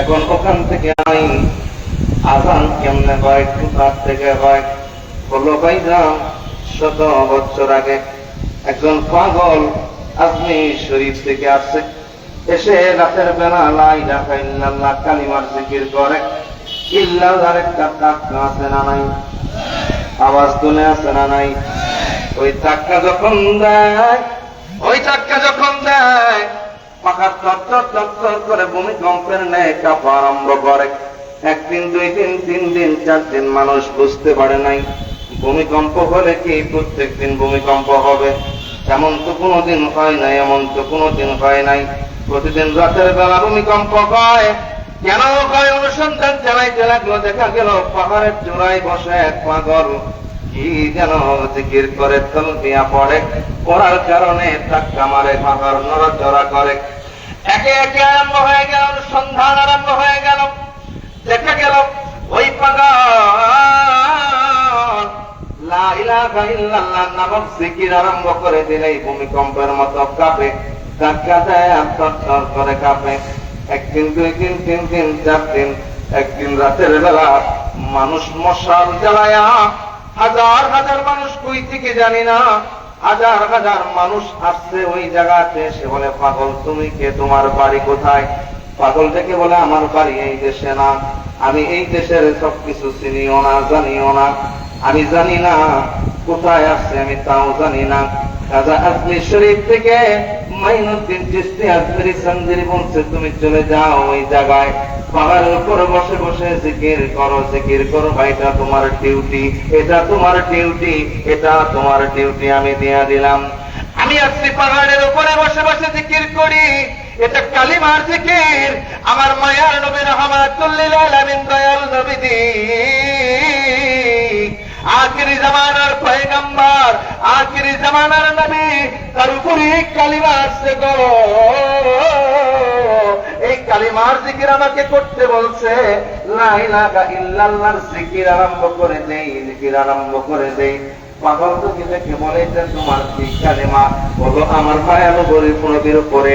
এখন ওখান থেকে আমি আজান কেমনে হয় কোথার থেকে হয়। বলল ভাই যান শত বছর আগে একজন পাগল আজমির শরীফ থেকে আসছে। এসে রাতের বেলা লাই ডাকা ইল্লাল্লাহ কালিমার জিকির করে। ইল্লাল্লাহর একটা টাকা আছে না নাই, আওয়াজ তুলে আছে না নাই। ওই টাক্কা যখন দেয়, ওই টাক্কা যখন দেয় পাখার চটচর চটচর করে ভূমিকম্পের ন্যায় কাঁপা আরম্ভ করে। একদিন, দুই দিন, তিন দিন, চার দিন মানুষ বুঝতে পারে নাই, ভূমিকম্প হলে কি প্রত্যেক দিন ভূমিকম্প হবে? এমন তো কোনোদিন হয় নাই, এমন তো কোনোদিন হয় নাই। প্রতিদিন রাতের বেলা ভূমিকম্প হয়। কেন হয়? অনুসন্ধান চালাইতে লাগল, দেখা গেল পাহাড়ের চূড়ায় বসে এক পাগল। আরম্ভ করে দিলেই ভূমিকম্পের মতো কাঁপে। ধাক্কা দেয় করে কাঁপে। একদিন, দুই দিন, তিন দিন, চার দিন, একদিন রাতের বেলা মানুষ মশাল জ্বালায়া হাজার হাজার মানুষ কই থেকে জানি না, হাজার হাজার মানুষ আসছে ওই জায়গাতে, সে বলে, পাগল, তুমি কে? তোমার বাড়ি কোথায়? পাগল থেকে বলে, আমার বাড়ি এই দেশে না। আমি এই দেশের সব কিছু চিনিও না, জানিও না। আমি জানি না কোথায় আসছে, আমি তাও জানি না। কাজা আজমির শরীফ থেকে মাইনুদ্দিন চিস্তি আজমিরি সঞ্জিরি বলছে, তুমি চলে যাও ওই জায়গায়। পাহাড়ের উপরে বসে বসে জিকির করো জিকির করো এটা তোমার ডিউটি এটা তোমার ডিউটি এটা তোমার ডিউটি আমি দিয়া দিলাম। আমি আসছি পাহাড়ের উপরে বসে বসে জিকির করি, এটা কালিমার জিকির। আমার মায়ার নবী রহমাতুল্লিল আলামিন, দয়াল নবীজি। আখিরি জামানার পয়গম্বর, আখিরি জামানার নবী তার উপরে কালিমা আসছে গো। এই কালিমার জিকির আমাকে করতে বলছে ইল্লাল্লাহর জিকির আরম্ভ করে দেই, জিকির আরম্ভ করে দেই। পাগল তো তোমার কি বলো আমার উপরে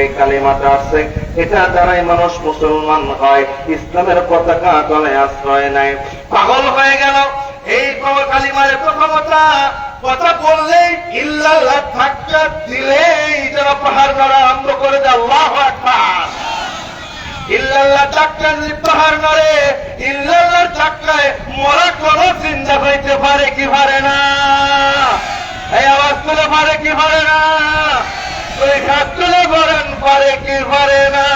এটা দ্বারাই মানুষ মুসলমান হয়, ইসলামের পতাকা তলে আশ্রয় নেয়। পাগল হয়ে গেল। প্রথমতা কথা বললেই ইল্লাল্লাহ ধাক্কা দিলেই যেন পাহাড় নড়া আরম্ভ করে দেয়। আল্লাহ আকবার। ইল্লাল্লাহ যদি পাহাড় নড়ে ইল্লাল্লাহর চাক্কায় মরা কোন চিন্তা হইতে পারে কি পারে না? এই আওয়াজ তুলে পারে কি পারে না? ওই হাত তুলে বলেন, পারে কি পারে না?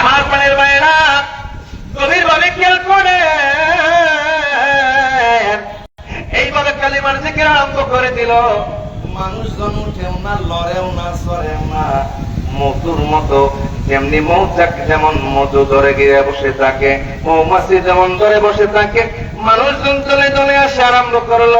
আমার পানের বাইরা গভীর ভাবে খেয়াল করে। এইভাবে কালিমার থেকে আরম্ভ করে দিল? মানুষজন উঠেও না, লড়েও না, সরেও না। মধুর মতো যেমনি মৌচাক যেমন মধু ধরে গিয়ে বসে থাকে, মৌমাছি যেমন ধরে বসে থাকে, মানুষজন চলে চলে আসে আরম্ভ করল।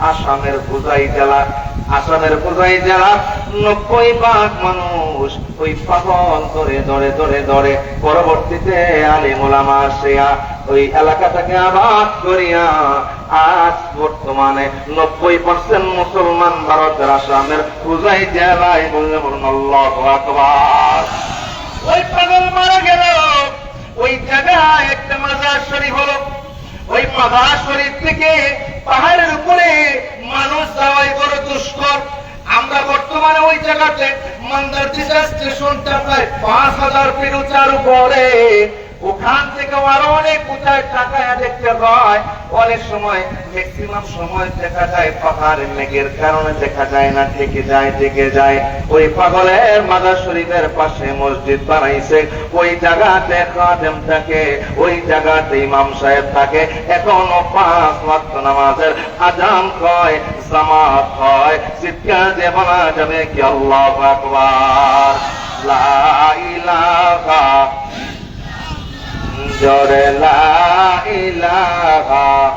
আসামের বুঝাই জেলা। আসামের জেলা, নব্বই ভাগ মানুষ ওই পাগল ধরে ধরে ধরে ধরে। পরবর্তীতে আলিমুলামা আসিয়া ওই এলাকাটাকে আবাদ করিয়া আজ বর্তমানে নব্বই পার্সেন্ট মুসলমান ভারতের আসামের পূজাই জেলায় ওই পাগল মারা গেল। ওই জায়গায় একটা মাজার শরীফ হলো। ওই মাজার শরীফ থেকে পাহাড়ের উপরে মানুষ যাওয়াই বড় দুষ্কর। আমরা বর্তমানে ওই জায়গাতে মন্দার স্টেশনটা প্রায় পাঁচ হাজার ফিট উঁচার উপরে। ওখান থেকে আরও অনেক উঁচায় টাকায় দেখতে হয়। অনেক সময় ম্যাক্সিমাম সময় দেখা যায় পাহাড় মেঘের কারণে, দেখা যায় না, থেকে যায় থেকে যায়। ওই পাগলের মাদার শরীফের পাশে মসজিদ বানাইছে। ওই জায়গাতে খাদেম থাকে, ওই জায়গাতে ইমাম সাহেব থাকে। এখনও পাঁচ ওয়াক্ত নামাজের আজান হয়, জামাত হয়। চিৎকার দিয়ে বলা যাবে কি আল্লাহ আকবার। লা ইলাহা জোরে লা ইলাহা।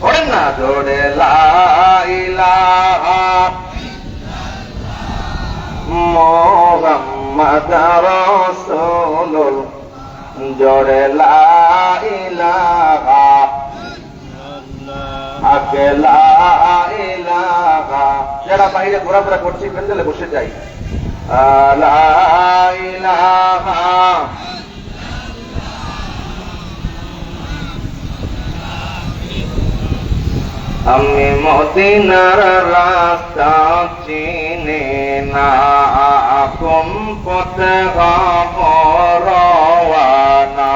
ওড়েন না, জোরে লা ইলাহা। মোহাম্মদ রাসূলুল। জোরে লা ইলাহা। আগে লা ইলাহা। যারা বাইরে ঘোরাফেরা করছি, প্যান্ডেলে বসে যাই লা আমি মদিনার রাস্তা চিনি না কোন পথে রওয়ানা।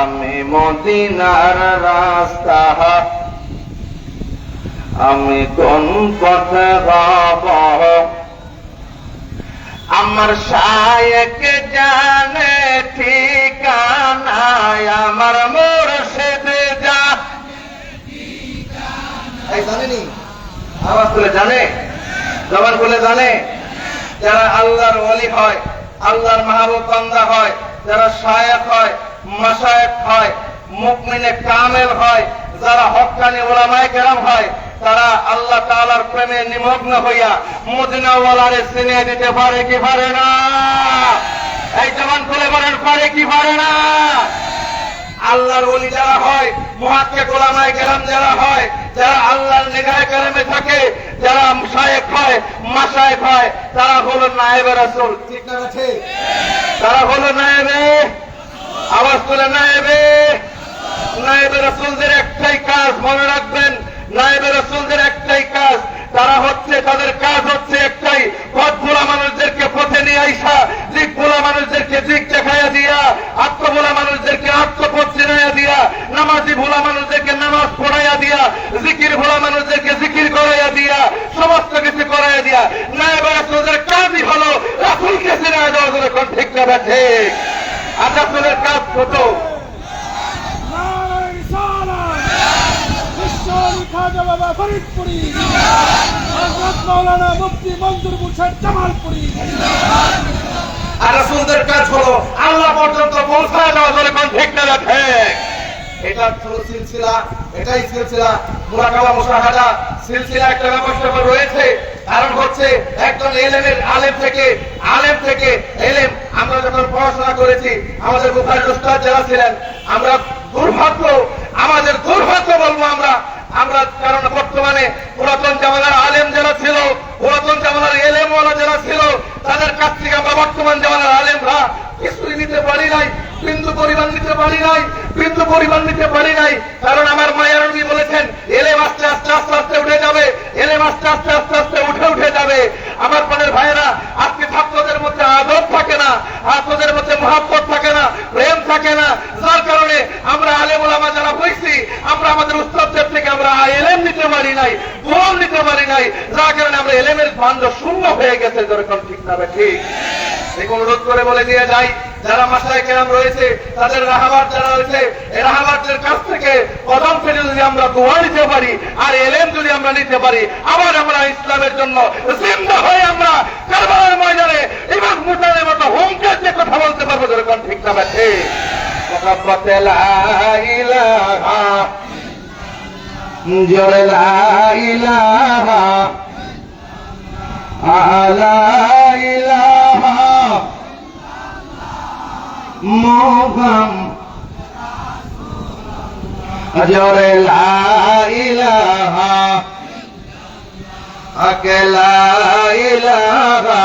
আমি মদিনার রাস্তা, আমি কোন পথে যাব আমার শায়ক জানে ঠিকানা আমার মুর্শিদ এই জানেনি? আওয়াজ তুলে জানে? জবান খুলে জানে? যারা আল্লাহর ওলি হয়, আল্লাহর মাহবুব বান্দা হয়, যারা শায়েক হয় মাশায়েক হয় মুকমিনে কামেল হয়, যারা হক্কানি ওলামায়ে কেরাম হয়, তারা আল্লাহ তাআলার প্রেমে নিমগ্ন হইয়া মদিনাওয়ালারে চিনে দিতে পারে কি পারে না? এই জবান খুলে বলেন, পারে কি পারে না? আল্লাহর ওলি যারা হয় মুহাক্কে গোলামায় কেরাম যারা হয় যারা আল্লাহর নিগায় কালেমে থাকে যারা শায়েক হয় মাশায়েক হয় তারা হলো নায়েবে রাসূল। ঠিক না ঠিক? তারা হলো নায়েবে আওয়াজ তুলে নায়েবে। নায়েবে রাসূলদের একটাই কাজ মনে রাখবেন নায়েবে রাসূলদের একটাই কাজ, তারা হচ্ছে, তাদের কাজ হচ্ছে একটাই পথ ভোলা মানুষদেরকে পথে নিয়ে আইসা দিক ভোলা মানুষদেরকে দিক দেখাইয়া দিয়া আত্ম ভোলা মানুষদেরকে আত্মপথ চিনাইয়া দিয়া, নামাজি ভোলা মানুষদেরকে নামাজ পড়াইয়া দিয়া, জিকির ভোলা মানুষদেরকে জিকির করাইয়া দিয়া, সমস্ত কিছু করাইয়া দিয়া নায়েবে রাসূলদের কাজই হলো রাসূলকে চিনাইয়া দেওয়া ঠিক না ঠিক? আর রাসূলের কাজ কত নারায়ণ সালাম ঈশ্বর খাজা বাবা ফরিদপুরি। হযরত মাওলানা মুফতি মঞ্জুর মুর্শিদ জামালপুরি। আর রাসূলদের কাজ হলো, আল্লাহ পর্যন্ত পৌঁছায় দেওয়া ধরে কোন ঠিক না ঠিক। এটা ছিল সিলসিলা, এটাই সিলসিলা। মুরাকাবা মুশাহাদা, সিলসিলা একটা ব্যবস্থা রয়েছে। কারণ হচ্ছে একজন এলেমের আলেম থেকে আলেম থেকে এলেম। আমরা যখন পড়াশোনা করেছি, আমাদের বুখারি উস্তাদ যারা ছিলেন, আমরা দুর্ভাগ্য, আমাদের দুর্ভাগ্য বলব আমরা। আমরা কারণ বর্তমানে পুরাতন জামানার আলেম যারা ছিল পুরাতন জামানার এলেমওয়ালা যারা ছিল তাদের কাছ থেকে আমরা বর্তমান জামানার আলেমরা কিছুই নিতে পারি নাই বিন্দু পরিমাণ নিতে পারি নাই বিন্দু পরিমাণ নিতে পারি নাই কারণ আমার মায়ের নবী বলেছেন এলেম আস্তে আস্তে আস্তে আস্তে উঠে যাবে এলেম আস্তে আস্তে আস্তে আস্তে উঠে উঠে যাবে আমার প্রাণের ভাইয়েরা আজকে ছাত্রদের মধ্যে আদব থাকে না ছাত্রদের মধ্যে মহাব্বত থাকে না, প্রেম থাকে না। যার কারণে আমরা আলেম ওলামা যারা হয়েছি, আমরা আমাদের উস্তাদদের থেকে আমরা এলেম নিতে পারি নাই গোল নিতে পারি নাই। যার কারণে আমরা এলেমের বান্ধ শূন্য হয়ে গেছে যেরকম ঠিক না ঠিক। অনুরোধ করে বলে দিয়ে যাই, যারা মাসায় কেরাম রয়েছে, তাদের রাহাবার যারা রয়েছে এই রাহাবারদের কাছ থেকে কদম ফেলে যদি আমরা দোয়া নিতে পারি, আর এলেম যদি আমরা নিতে পারি, আবার আমরা ইসলামের জন্য জিন্দা হয়ে আমরা কারবারের ময়দানে ইমাম মুতানের মতো হুমকের যে কথা বলতে পারব যেরকম ঠিক না বে ঠিক মোহাম্মতে লা ইলাহা জোরে লা ইলাহা আলা মোহাম জোরে লা ইলাহা আকেলা ইলাহা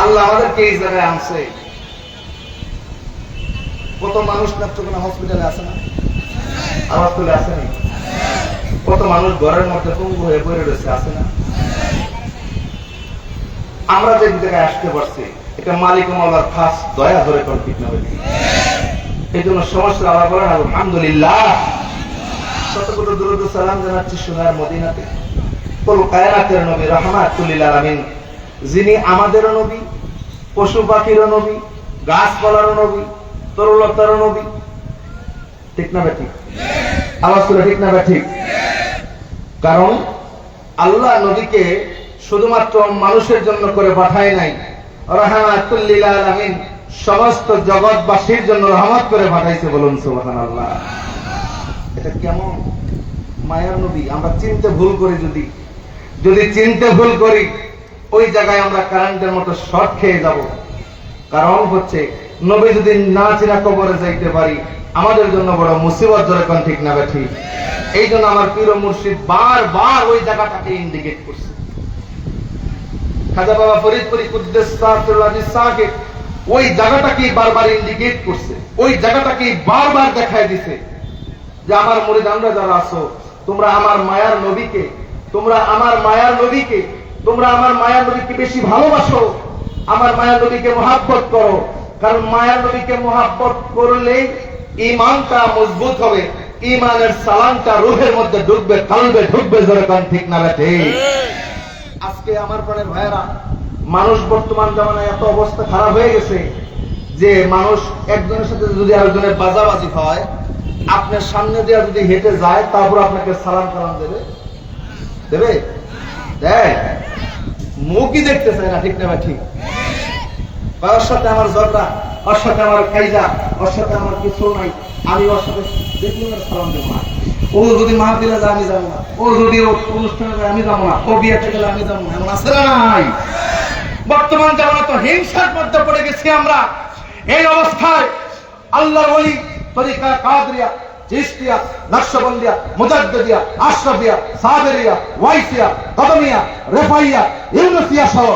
আল্লাহ আমাদেরকে এই জায়গায় আনছে। কত মানুষ নেত্রকোনা হসপিটালে আছে না? আমার তুলে আসেনি কত মানুষ ঘরের মধ্যে পঙ্গু হয়ে পড়ে রয়েছে, আছে না? আমরা যে জায়গায় আসতে পারছি, এটা মালিক মাওলার খাস দয়া ধরে ঠিক না হয়েছে এই জন্য সমস্যা আল্লাহ বলেন, আলহামদুলিল্লাহ। শত কত দুরুদ সালাম জানাচ্ছি সোনার মদিনাতে। কুল কায়নাতের নবী রহমাতুল আলামিন যিনি আমাদেরও নবী, পশু পাখিরও নবী, গাছপালারও নবী তরুলতারও নবী। ঠিক না ব্যাঠিক? আওয়াজ করে ঠিক না ব্যাঠিক? কারণ আল্লাহ নবীকে শুধুমাত্র মানুষের জন্য করে পাঠায় নাই রহমাতুল্লিল সমস্ত জগৎবাসীর জন্য রহমত করে পাঠাইছে বলুন সুবাহান আল্লাহ এটা কেমন? মায়ার নবী, আমরা চিনতে ভুল করি যদি। যদি চিনতে ভুল করি ওই জায়গায় আমরা কারেন্টের মতো শর্ট খেয়ে যাব। কারণ হচ্ছে, নবী যদি না চিনা কবরে যাইতে পারি, আমাদের জন্য বড় মুসিবত যেরকম ঠিক না ঠিক? এই জন্য আমার পীর ও মুর্শিদ বারবার ওই জায়গাটাকে ইন্ডিকেট করছে। খাজা বাবা ফরিদপুরি ওই জায়গাটাকে বারবার ইন্ডিকেট করছে। ওই জায়গাটাকে বারবার দেখায় দিছে যে আমার মুরিদ যারা আছো, তোমরা আমার মায়ার নবীকে, তোমরা আমার মায়ার নবীকে তোমরা আমার মায়ার নবীকে বেশি ভালোবাসো, আমার মায়ার নবীকে মহাব্বত করো। কারণ মায়ার নবীকে মহাব্বত করলেই ইমানটা মজবুত হবে ইমানের সালানটা রুহের মধ্যে ঢুকবে কালবে ঢুকবে যেরকম ঠিক না বেঠে? আজকে আমার প্রাণের ভাইয়েরা, মানুষ বর্তমান জামানায় এত অবস্থা খারাপ হয়ে গেছে যে মানুষ একজনের সাথে যদি আরেকজনের বাজাবাজি হয়, আপনার সামনে দিয়ে যদি হেঁটে যায়, তারপর আপনাকে সালাম সালাম দেবে? দেবে? দেয়? মুখই দেখতে চায় না, ঠিক না ঠিক। ওর সাথে আমার ঝগড়া, ওর সাথে আমার খাইজা ওর সাথে আমার কিছু নাই। আমি ওর সাথে দেখলি সালাম দেবো না। ও যদি মাহফিলে যায়, আমি যাব না। ও যদি ও অনুষ্ঠানে যায়, আমি যাব না। ও বিয়েতে গেলে আমি যাব না। এমন আছে নাই? বর্তমান জামানা তো হিংসার মধ্যে পড়ে গেছি আমরা। এই অবস্থায় আল্লাহর ওলি তরিকা কাদরিয়া চিস্তিয়া নকশবন্দিয়া মুজাদ্দিয়া আশরাফিয়া সাবেরিয়া ওয়াইসিয়া কদমিয়া রেফাইয়া ইউনুসিয়া সহ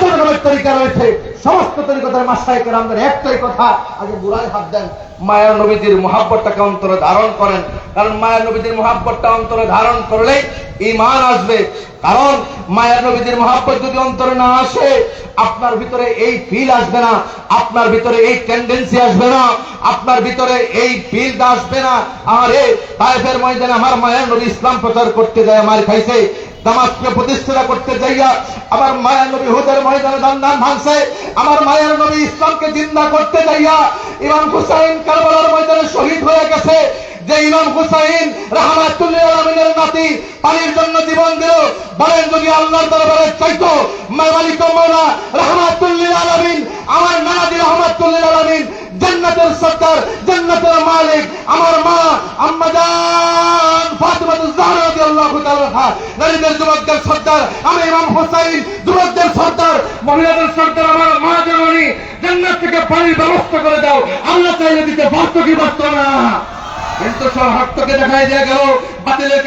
যত তরিকা রয়েছে। সমস্ত তরিকাদের মাসায় আমাদের একটাই কথা, আগে বুড়াই হাত দেন। মায়ের নবীজির মহাব্বতটাকে অন্তরে ধারণ করেন। কারণ মায়ের নবীজির মহাব্বতটা অন্তরে ধারণ করলেই ইমান আসবে। কারণ মায়ের নবীজির মহাব্বত যদি অন্তরে না আসে, আপনার ভিতরে এই ফিল আসবে না, আপনার ভিতরে এই টেন্ডেন্সি আসবে না, আপনার ভিতরে এই ফিল আসবে না। আরে, তাইফের ময়দানে আমার মায়ের নবী ইসলাম প্রচার করতে যায় আমার খাইছে। দামাজকে প্রতিষ্ঠা করতে যাইয়া আমার মায়ের নবী হুদের ময়দানে দান দান ভাঙছে, আমার মায়ের নবী ইসলামকে জিন্দা করতে যাইয়া ইমাম হুসাইন কারবালার ময়দানে শহীদ হয়ে গেছে। যে ইমাম হুসাইন রহমাতুল্লাহ নাতি, পানির জন্য জীবন দিল। বলেন যদি আল্লাহর দরবারে চাইতো মালিক মৌলা রহমাতুল্লাহ আলমিন, আমার নানাদি রহমাতুল্লাহ আলমিন, জান্নাতের সর্দার, জান্নাতের মালিক, আমার মা আম্মাজান নারীদের যুবকদের সর্দার, আমি ইমাম হুসাইন, যুবকদের সর্দার থেকে পানির ব্যবস্থা করে দাও। আল্লাহ চাইলে দিতে বাধ্য কি বাধ্য না। কিন্তু সব ভক্তকে দেখাই দিয়ে গেল, বাতিলের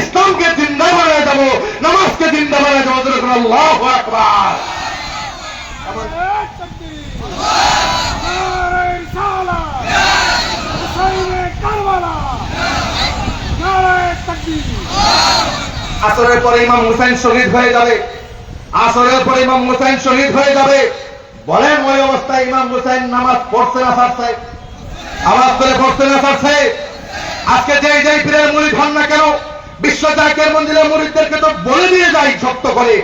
ইসলামকে জিন্দা বানায় যাব নামাজকে জিন্দা বানায় যাব আল্লাহ আকবার এক তাকবীর নারে রিসালাত হুসাইনে কারবালা নারে তাকবীর আসরের পরে ইমাম হুসাইন শহীদ হয়ে যাবে। আসরের পরে ইমাম হুসাইন শহীদ হয়ে যাবে। বলেন ওই অবস্থায় ইমাম হুসাইন নামাজ পড়ছে না সারছে আওয়াজ করে পড়ছে না সারছে আজকে যেই যেই পীরের মুরিদ হন না কেন, বিশ্ব জাকের মন্দিরের মুরিদদেরকে তো বলে দিয়ে যাই শক্ত করে।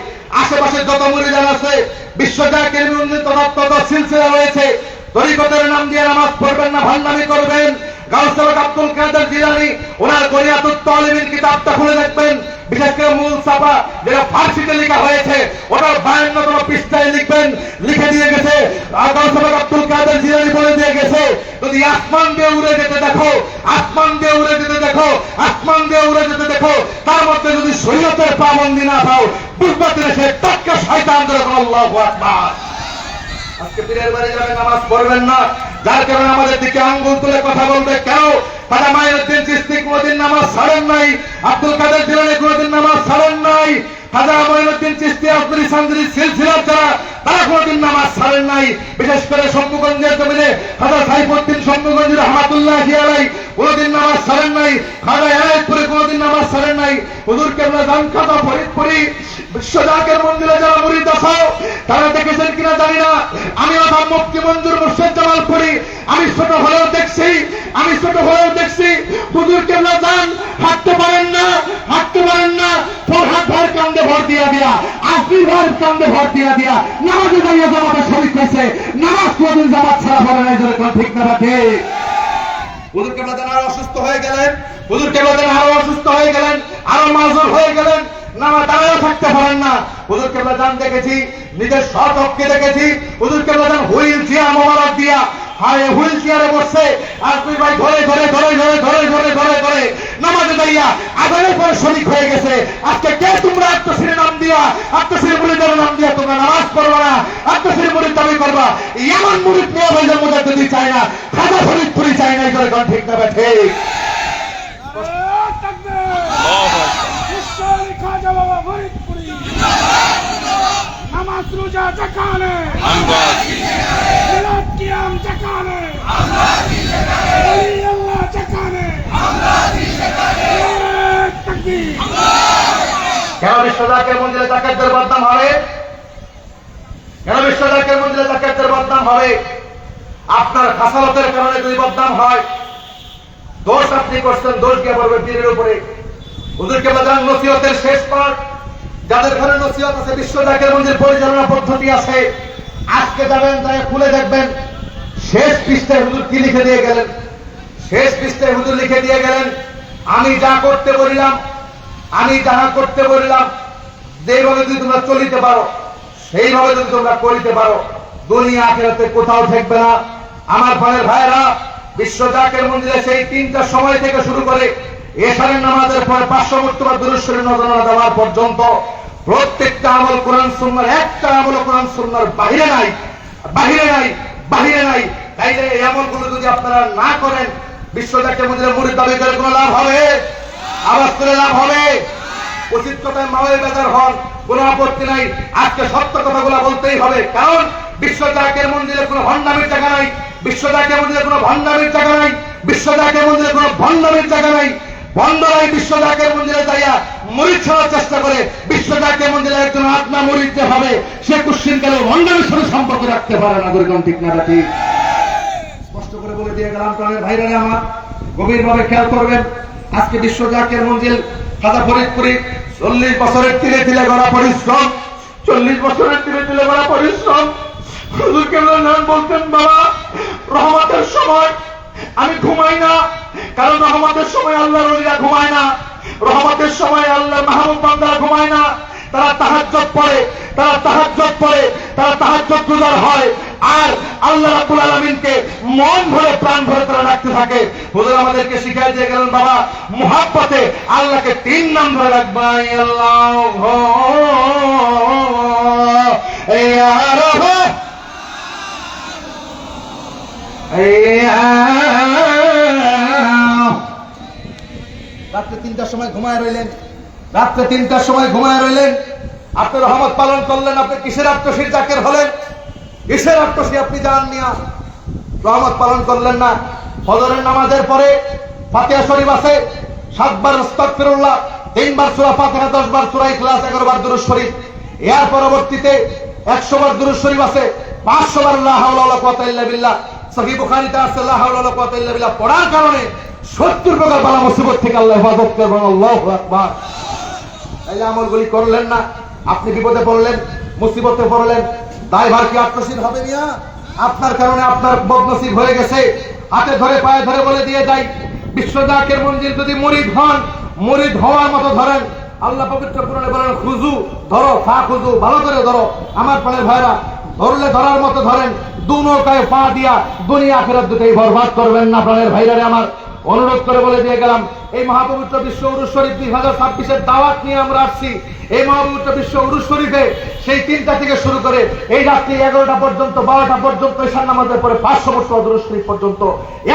আশেপাশে যত মুরিদান আছে, বিশ্ব জাকের মন্দির তত তত সিলসিলা রয়েছে। তরিকতের নাম দিয়ে নামাজ পড়বেন না, ভান্ডামি করবেন। গাউসালাক আব্দুল কাদের জিলানি, ওনার গরিয়াতুত তালিমিন কিতাবটা খুলে দেখবেন। বিশেষ করে মূল ছাপা যেটা ফার্সিতে লেখা হয়েছে, ওটার বায়ান্নতম পৃষ্ঠায় লিখবেন। লিখে দিয়ে গেছে গাউসালাক আব্দুল কাদের জিলানি বলে দিয়ে গেছে, যদি আসমান দিয়ে উড়ে যেতে দেখো, আসমান দিয়ে উড়ে যেতে দেখো, আসমান দিয়ে উড়ে যেতে দেখো, তার মধ্যে যদি শরীয়তের পাবন্দি না পাও বুঝতে সে টাটকা শয়তান ধরে আল্লাহু আকবার। আজকে পীরের বাড়ি যাবেন নামাজ পড়বেন না, যার কারণে আমাদের দিকে আঙ্গুল তুলে কথা বলবে কেউ তারা মায়ের চিস্তি কোনোদিন নামাজ ছাড়েন নাই, আব্দুল কাদের জিলানি কোনোদিন নামাজ ছাড়েন নাই, খাজা মঈনুদ্দিন চিস্তি আব্দুল সান্দরি সিলসিলার যারা, তারা নামাজ ছাড়েন নাই। বিশেষ করে শম্ভুগঞ্জের জমিনে খাজা সাইফুদ্দিন শম্ভুগঞ্জ রহমাতুল্লাহ আলাই কোনদিন নামাজ ছাড়েন নাই খাড়া এনায়তপুরে কোনদিন নামাজ ছাড়েন নাই। হুজুর কেবলা জামখাতা ফরিদপুরি বিশ্বজাকের মন্দিরে যারা মুড়ি দেখাও তারা দেখেছেন কিনা জানি না। আমি আমার মুক্তি মন্দির মুর্শেদ জামাল করি আমি ছোট হলেও দেখছি, আমি ছোট হলেও দেখছি। হুজুর কেবলা যান হাঁটতে পারেন না, হাঁটতে পারেন না। ফোর হাত ভার কান্দে ভর দিয়া দিয়া আসলি ভার কান্দে ভর দিয়া দিয়া, নামাজে দাঁড়িয়ে জামাতে শরীর হয়েছে। নামাজ কোনদিন জামাত ছাড়া পড়ে নাই যেরকম ঠিক না ঠিক? হুজুর কেবলাদান আরও অসুস্থ হয়ে গেলেন হুজুর কেবলাদান আরও অসুস্থ হয়ে গেলেন, আরও মাজুর হয়ে গেলেন নামা দাঁড়ায় থাকতে পারেন না। হুজুর কেবলাদান দেখেছি, নিজের শতককে দেখেছি হুজুর মোবারক দিয়া হায় হুইল চেয়ারে বসছে। আর তুই ভাই ধরে ধরে ধরে ধরে ধরে ধরে ধরে ধরে। নামাজে দাঁড়িয়া আদানের পরে শরিক হয়ে গেছে। আজকে কে তোমরা আত্মশ্রী নাম দিয়া আত্মশ্রী মুড়িদের নাম দিয়া তোমরা নামাজ পড়বা না? আত্মশ্রী মুড়ির দাবি করবা? এমন মুড়ি প্রিয় ভাইদের মধ্যে যদি চায় না খাজা ফরিদপুরি চায় না এই করে ঠিক না ঠিক। নামাজ রোজা জাকানে মিলাদ কিয়াম জাকানে। ওলি আল্লাহ জাকানে। নারায়ণ তাকবীর কেন বিশ্বজাকের মন্দিরে জাকাতদের বদনাম হবে? কেন বিশ্বজাকের মন্দিরে জাকাতদের বদনাম হবে? আপনার খাসালতের কারণে যদি বদনাম হয়, দোষ আপনি করছেন, দোষ গিয়ে পড়বে পীরের উপরে। হুজুরকে বাজান নসিহতের শেষ পাঠ, যাদের ঘরে নসিহত আছে বিশ্বজাকের মন্দির পরিচালনা পদ্ধতি আছে। আজকে যাবেন তাই খুলে দেখবেন শেষ পৃষ্ঠায় হুজুর কি লিখে দিয়ে গেলেন? শেষ পৃষ্ঠায় হুজুর লিখে দিয়ে গেলেন, আমি যা করতে বলিলাম, আমি যাহা করতে বললাম যেভাবে যদি তোমরা চলিতে পারো, সেইভাবে যদি তোমরা করিতে পারো, দুনিয়া আখেরাতে কোথাও থাকবে না। আমার ভাইয়ের ভাইয়েরা বিশ্বজাকের মন্দিরে সেই তিনটা সময় থেকে শুরু করে এশারের নামাজের পর পাঁচশো মুক্তবা দুরুশ্বরের নজরা দেওয়ার পর্যন্ত প্রত্যেকটা আমল কোরআন সুন্নার একটা আমল কোরআন সুন্নার বাহিরে নাই বাহিরে নাই। বাহিরে নাই। তাইলে এই আমলগুলো যদি আপনারা না করেন বিশ্বজাকের মন্দিরে মুড়ির দাবি করে কোনো লাভ হবে? আওয়াজ করে লাভ হবে? উচিত কথায় মাওয়ের বেজার হন, কোনো আপত্তি নাই। আজকে সত্য কথাগুলো বলতেই হবে। কারণ বিশ্বজাকের মন্দিরে কোনো ভণ্ডামির জায়গা নাই। বিশ্বজাকের মন্দিরে কোনো ভণ্ডামির জায়গা নাই। বিশ্বজাকের মন্দিরে কোনো ভণ্ডামির জায়গা নাই। বন্দরাই বিশ্বজাকের মন্দিরে যাইয়া মরিচ ছাড়ার চেষ্টা করে বিশ্বজাকের মন্দিরে একজন আত্মা মরিচ যে হবে, সে কুশ্চিন কালে ভণ্ডামির সাথে সম্পর্ক রাখতে পারে না, দুর্গম ঠিক না ঠিক স্পষ্ট করে বলে দিয়ে গেলাম, প্রাণের ভাইরা আমার গভীর ভাবে খেয়াল করবেন, আজকে বিশ্ব জাকের মঞ্জিল, খাজা ফরিদপুরি, চল্লিশ বছরের তিলে তিলে গড়া পরিশ্রম, চল্লিশ বছরের তিলে তিলে গড়া পরিশ্রম। হুজুর নাম বলতেন, বাবা, রহমতের সময় আমি ঘুমাই না, কারণ রহমতের সময় আল্লাহ রলিরা ঘুমায় না। রহমতের সময় আল্লাহ বান্দারা ঘুমায় না। তারা তাহাজ্জত পড়ে, তারা তাহাজ্জত পড়ে, তারা তাহাজ্জত গুজার হয়। আর আল্লাহ রাব্বুল আলামিনকে মন ভরে, প্রাণ ভরে তারা রাখতে থাকে। হুজুর আমাদেরকে শিখাই দিয়ে গেলেন, বাবা, মুহাব্বতে আল্লাহকে তিন নাম ধরে রাখবা আল্লাহ ইয়া রব রাত্রে তিনটার সময় ঘুমায় রইলেন। রাত্রে তিনটার সময় ঘুমায় রইলেন। আপনি রহমত পালন করলেন, আপনি কিসের আত্মশীর জাকের হলেন? কিসের আত্মশী আপনি জান নিয়া রহমত পালন করলেন না। ফজরের নামাজের পরে ফাতিহা শরীফ আছে। সাতবার আস্তাগফিরুল্লাহ তিনবার সূরা ফাতিহা, দশবার সূরা ইখলাস এগারো বার দুরূদ শরীফ। এর পরবর্তীতে একশো বার দুরূদ শরীফ আছে। পাঁচশো বার লা হাওলা লা হাওলা কুওয়াতা ইল্লা বিল্লাহ। পড়ার কারণে সত্তর প্রকার বালা মুসিবত থেকে আল্লাহ হেফাজত করবেন। আল্লাহু আকবার। আমলগুলি করলেন না, আপনি বিপদে পড়লেন, মুসিবতে পড়লেন। দায়ভার কি আত্মশীল হবে মিয়া? আপনার কারণে আপনার বদনসিব হয়ে গেছে। হাতে ধরে, পায়ে ধরে বলে দিয়ে যাই। বিশ্বজাকের মন্দির যদি মুরিদ হন, মুরিদ হওয়ার মতো ধরেন। আল্লাহ পবিত্র পুরাণে বলেন, খুজু, ধরো, ফা খুজু, ভালো করে ধরো। আমার পানের ভাইরা ধরলে ধরার মতো ধরেন, দু নৌকায় পা দিয়া দুনিয়া ফেরত দুটোই বরবাদ করবেন না প্রাণের ভাইরারে আমার। অনুরোধ করে বলে দিয়ে গেলাম এই মহাপবিত্র বিশ্ব উরুস শরীফ দুই হাজার ছাব্বিশের দাওয়াত নিয়ে আমরা আসছি। এই মহাপবিত্র বিশ্ব উরুস শরীফে সেই তিনটা থেকে শুরু করে এই রাত্রি এগারোটা পর্যন্ত, বারোটা পর্যন্ত, ঈশান নামাজের পরে পাঁচশো বছর দুরুস শরীফ পর্যন্ত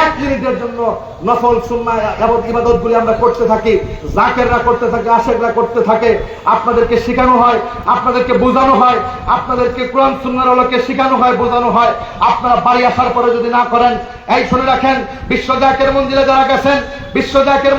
এক মিনিটের জন্য নফল সুন্না এবং ইবাদত গুলি আমরা করতে থাকি, জাকেররা করতে থাকে, আশেকরা করতে থাকে। আপনাদেরকে শেখানো হয়, আপনাদেরকে বোঝানো হয়, আপনাদেরকে কোরআন সুন্নার আলোকে শেখানো হয়, বোঝানো হয়। আপনারা বাড়ি আসার পরে যদি না করেন, এই শুনে রাখেন, বিশ্ব জাকের মন্দিরে যারা গেছেন, বিশ্ব জাকের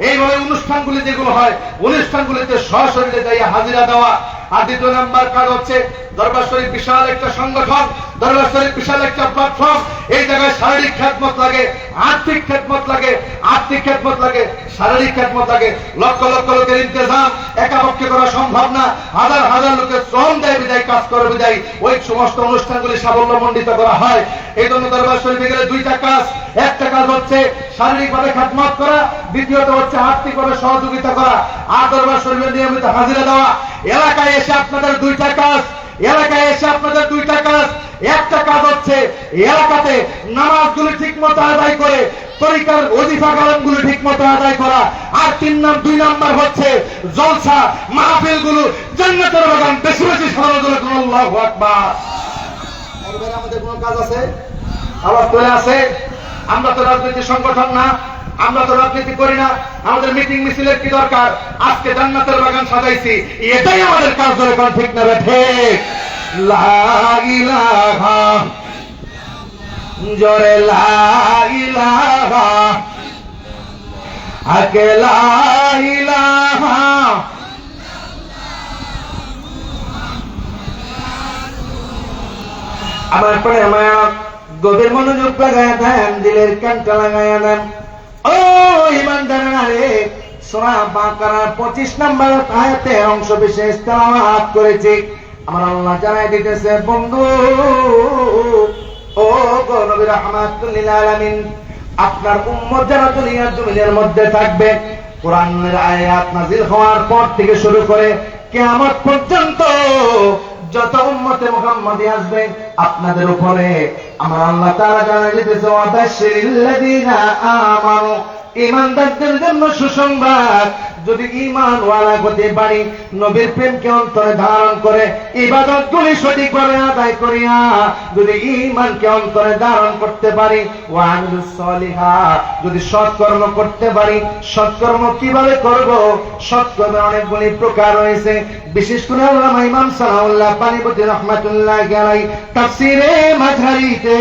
এইভাবে অনুষ্ঠানগুলি যেগুলো হয় অনুষ্ঠানগুলিতে সশরীরে যাইয়া হাজিরা দেওয়া আর দ্বিতীয় নাম্বার কাজ হচ্ছে দরবার শরীফ বিশাল একটা সংগঠন, দরবার শরীফ বিশাল একটা প্ল্যাটফর্ম এই জায়গায় শারীরিক লাগে, আর্থিক লাগে আর্থিক লাগে, শারীরিক লাগে। লক্ষ লক্ষ লোকের ইন্তজাম করা সম্ভব না। হাজার হাজার লোকের শ্রম দেয় বিদায়, কাজ করে বিদায়। ওই সমস্ত অনুষ্ঠানগুলি সাফল্য মণ্ডিত করা হয়। এই জন্য দরবার শরীফে গেলে দুইটা কাজ। একটা কাজ হচ্ছে শারীরিকভাবে খেদমত করা, দ্বিতীয়ত হচ্ছে আর্থিকভাবে সহযোগিতা করা। আর দরবার শরীফে নিয়মিত হাজিরা দেওয়া। এলাকায় এসে আপনাদের দুইটা কাজ, এলাকায় এসে আপনাদের দুইটা কাজ। একটা কাজ হচ্ছে, এলাকাতে নামাজগুলি ঠিক মতো আদায় করে, তরিকার অজিফা কালামগুলো ঠিক মতো আদায় করা। আর তিন নাম, দুই নাম্বার হচ্ছে, জলসা মাহফিলগুলো জান্নাতের বাগান। বেশি বেশি আকবার। আমাদের কোনো কাজ আছে? আবার চলে আসে? আমরা তো রাজনীতি সংগঠন না। আমরা তো রাজনীতি করি না। আমাদের মিটিং মিছিলের কি দরকার? আজকে জান্নাতের বাগান সাজাইছি। এটাই আমাদের কাজ ধরে কোন ঠিক না ঠিক। জোরে লাগিলাহা আমার পরে মায়া গভীর মনোযোগ লাগায় দেন, দিলের কানটা লাগায় দেন। ও সোনা বাঁকার পঁচিশ নম্বর অংশ বিশেষ তেলাওয়াত করেছি। আমার আল্লাহ জানাই দিতেছে, বন্ধু, ও আলামিন, আপনার উম্মত যারা দুনিয়ার জমিনের মধ্যে থাকবে, কোরআনের আয়াত নাজিল হওয়ার পর থেকে শুরু করে কিয়ামত পর্যন্ত যত উম্মতে মুহাম্মাদি আসবে আপনাদের উপরে আমার আল্লাহ তাআলা জানাই দিতেছে ওয়াবাশশিরিল্লাযীনা আমানু ইমানদারদের জন্য সুসংবাদ। যদি ইমান ওয়ালা হতে পারি, নবীর প্রেমকে অন্তরে ধারণ করে ইবাদত গুলি সঠিকভাবে আদায় করিয়া যদি ইমানকে অন্তরে ধারণ করতে পারি সলিহাত যদি সৎকর্ম করতে পারি, সৎকর্ম কীভাবে করব? সৎকর্মের অনেকগুলি প্রকার রয়েছে। বিশেষ করে আল্লামা ইমাম সালাউল্লাহ পানিপতি রহমাতুল্লাহ আলাই তাফসিরে মাঝারিতে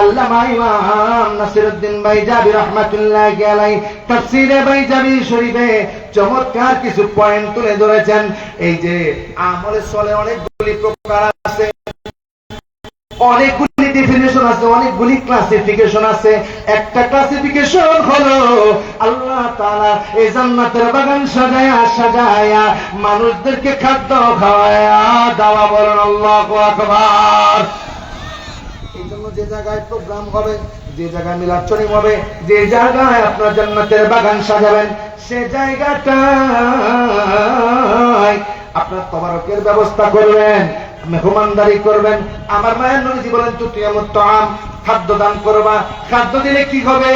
আল্লামা ইমাম নাসিরউদ্দিন ভাই জাবি রহমাতুল্লাহ আলাই তাফসিরে ভাই জাবি শরীফে চমৎকার কিছু পয়েন্ট তুলে ধরেছেন। এই যে আমলে চলে অনেকগুলি প্রকার আছে। অনেকগুলি ডেফিনেশন আছে, অনেকগুলি ক্লাসিফিকেশন আছে। একটা ক্লাসিফিকেশন হলো আল্লাহ তাআলা এই জান্নাতের বাগান সাজায়া সাজায়া মানুষদেরকে খাদ্য খাওয়ায়া দাওয়া বলেন আল্লাহু আকবার। এই জন্য যে জায়গায় প্রোগ্রাম হবে যে জায়গায় মিলাচ্ছনি হবে, যে জায়গায় আপনার জান্নাতের বাগান সাজাবেন, সে জায়গাটা আপনার তবারকের ব্যবস্থা করবেন, মেহমানদারি করবেন। আমার মায়ের নবীজি বলেন তুই আমার তাম খাদ্য দান করবা। খাদ্য দিলে কি হবে?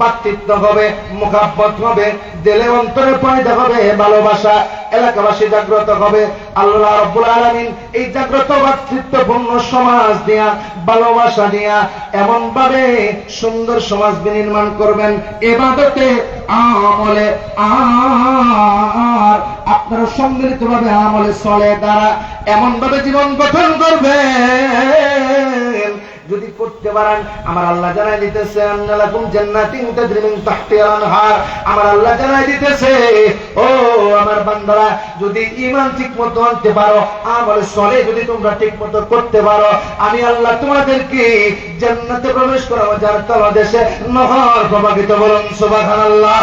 বাতৃত্ব হবে, মুখাব্বত হবে দিলে অন্তরে পয়দা হবে ভালোবাসা, এলাকাবাসী জাগ্রত হবে। আল্লাহ রব্বুল আলামিন এই জাগ্রত ভাতৃত্বপূর্ণ সমাজ দিয়া, ভালোবাসা দিয়া এমন ভাবে সুন্দর সমাজ বিনির্মাণ করবেন। এবাদতে আমলে আর আপনারা সম্মিলিত ভাবে আমলে চলে দ্বারা এমন ভাবে জীবন গঠন করবেন যদি করতে পারেন, আমার আল্লাহ জানাই দিতেছে আমার আল্লাহ জানাই দিতেছে, ও আমার বান্দারা, যদি ঈমান ঠিকমতো আনতে পারো, আমল সলে যদি তোমরা ঠিকমতো করতে পারো, আমি আল্লাহ তোমাদেরকে জান্নাতে প্রবেশ করাবো, যার তলদেশে নহর প্রবাহিত বলুন, সুবহানাল্লাহ।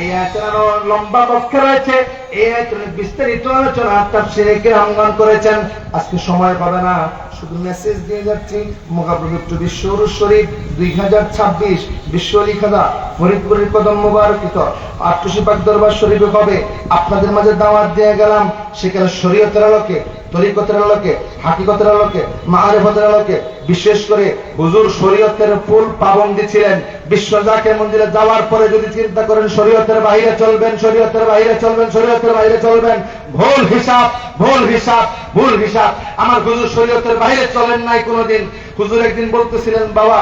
এই আয়াতের আরও লম্বা পক্ষে রয়েছে। এই আয়াতের বিস্তারিত আলোচনা তাফসীরে কিরামগণ করেছেন। আজকে সময় পাবে না। শুধু মেসেজ দিয়ে যাচ্ছি। মহাপবিত্র বিশ্ব শরীফ, দুই হাজার ছাব্বিশ বিশ্ব লিখাদা, ফরিদপুরের কদম মুবারকিত। আটটুসি পাক দরবার শরীফে হবে আপনাদের মাঝে দাওয়াত দিয়ে গেলাম। সেখানে শরীয়তের আলোকে, তরিকতের আলোকে, হাকিকতের আলোকে মাহারেফতের আলোকে, বিশেষ করে হুজুর শরীয়তের ফুল পাবন্দি ছিলেন। বিশ্ব জাকের মন্দিরে যাওয়ার পরে যদি চিন্তা করেন, শরীয়তের বাইরে চলবেন, শরীয়তের বাইরে চলবেন শরীয়তের বাইরে চলবেন। ভুল হিসাব ভুল হিসাব ভুল হিসাব। আমার হুজুর শরীয়তের বাইরে চলেন নাই কোনোদিন। হুজুর একদিন বলতেছিলেন, বাবা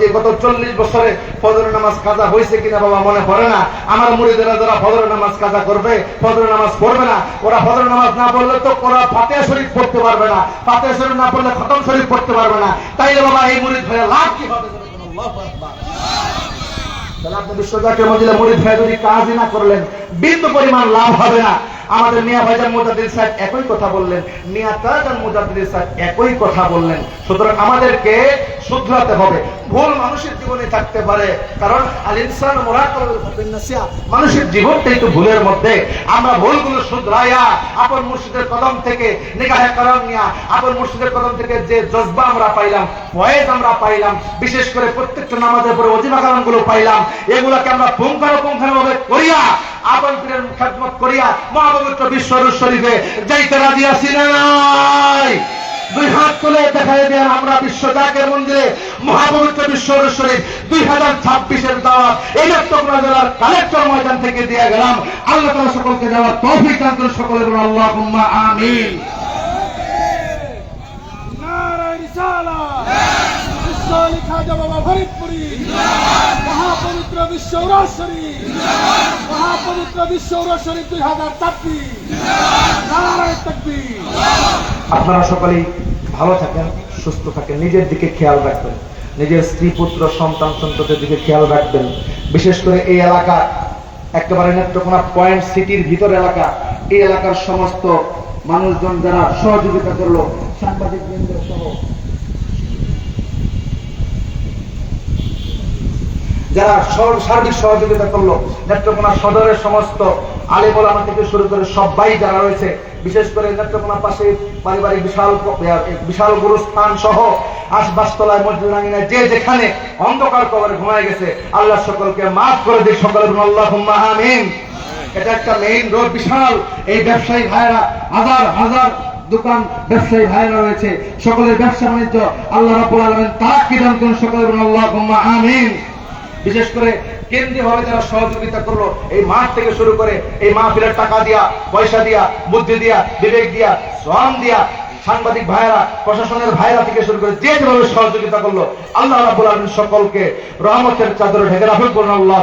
যে গত চল্লিশ বছরে ফজর নামাজ কাজা হয়েছে কিনা বাবা মনে পড়ে না। আমার মুড়িদেরা যারা ফজর নামাজ কাজা করবে ফজর নামাজ পড়বে না। ওরা ফজর নামাজ না পড়লে তো ওরা ফাতেহা শরীফ পড়তে পারবে না। ফাতেহা শরীফ না পড়লে খতম শরীফ পড়তে পারবে না। তাইলে বাবা, এই মুড়িদ হয়ে লাভ কি হবে। তাহলে আপনি বিশ্বজাকের মধ্যে মরিদ ভাই যদি কাজই না করলেন, বিন্দু পরিমাণ লাভ হবে না। আমাদের মিয়া ভাইজান মুজাদ্দিদ সাহেব একই কথা বললেন, মিয়া তাজান মুজাদ্দিদ সাহেব একই কথা বললেন। সুতরাং আমাদেরকে শুধরাতে হবে। ভুল মানুষের জীবনে থাকতে পারে, কারণ আল ইনসান মানুষের জীবনটাই তো ভুলের মধ্যে। আমরা ভুলগুলো শুধরাইয়া আপন মুর্শিদের কদম থেকে নিগাহে করম নিয়া আপন মুর্শিদের কদম থেকে যে জজবা আমরা পাইলাম, ফয়েজ আমরা পাইলাম, বিশেষ করে প্রত্যেকটা নামাজের পরে অজিমা কালামগুলো পাইলাম, এগুলাকে আমরা পুঙ্খানুপুঙ্খানুভাবে করিয়া আপন খেদমত করিয়া মহাপবিত্র বিশ্বরুর শরীফে যাইতে রাজি না নাই? দুই হাত তুলে দেখাই দেন আমরা বিশ্বজাকের মন্দিরে মহাপবিত্র বিশ্বরুর শরীফ দুই হাজার ছাব্বিশের দাওয়াত। এই চট্টগ্রাম জেলার কালেক্টর ময়দান থেকে দিয়ে গেলাম, আল্লাহ তালা সকলকে দেওয়ার তৌফিক দান করে সকলে বলুন আল্লাহ আমিন। রিসালা। ফরিদপুরি। মহাপবিত্র বিশ্ব শরীফ মহাপবিত্র বিশ্ব উরাস শরীফ দুই হাজার তাকবীর আপনারা সকলেই ভালো থাকেন, সুস্থ থাকেন, নিজের দিকে খেয়াল রাখবেন, নিজের স্ত্রী, পুত্র, সন্তান, সন্ততির দিকে খেয়াল রাখবেন। বিশেষ করে এই এলাকা, একেবারে নেত্রকোনা পয়েন্ট সিটির ভিতর এলাকা, এই এলাকার সমস্ত মানুষজন যারা সহযোগিতা করল সাংবাদিক বৃন্দ সহ যারা সর- সার্বিক সহযোগিতা করল। নেত্রকোনা সদরের সমস্ত আমার থেকে শুরু করে সবাই যারা রয়েছে, বিশেষ করে নেত্রকোনা পাশে পারিবারিক বিশাল বিশাল গুরুস্থান সহ আশবাসতলায় মসজিদ রাঙিনায় যে যেখানে অন্ধকার কবরে ঘুমায় গেছে, আল্লাহ সকলকে মাফ করে দিই সকলের আল্লাহ আমিন। এটা একটা মেইন রোড বিশাল। এই ব্যবসায়ী ভাইরা হাজার হাজার দোকান ব্যবসায়ী ভাইরা রয়েছে। সকলের ব্যবসা বাণিজ্য আল্লাহ রাব্বুল আলামিন তারা কি করুন? সকলের আল্লাহ আমিন। বিশেষ করে কেন্দ্রীয় ভাবে যারা সহযোগিতা করল, এই মাঠ থেকে শুরু করে এই মাহফিলের টাকা দিয়া, পয়সা দিয়া, বুদ্ধি দিয়া, বিবেক দিয়া, শ্রম দিয়া সাংবাদিক ভাইরা প্রশাসনের ভাইরা থেকে শুরু করে যে যেভাবে সহযোগিতা করল, আল্লাহ সকলকে রহমতের চাদরে ঢেকে রাখুন আল্লাহ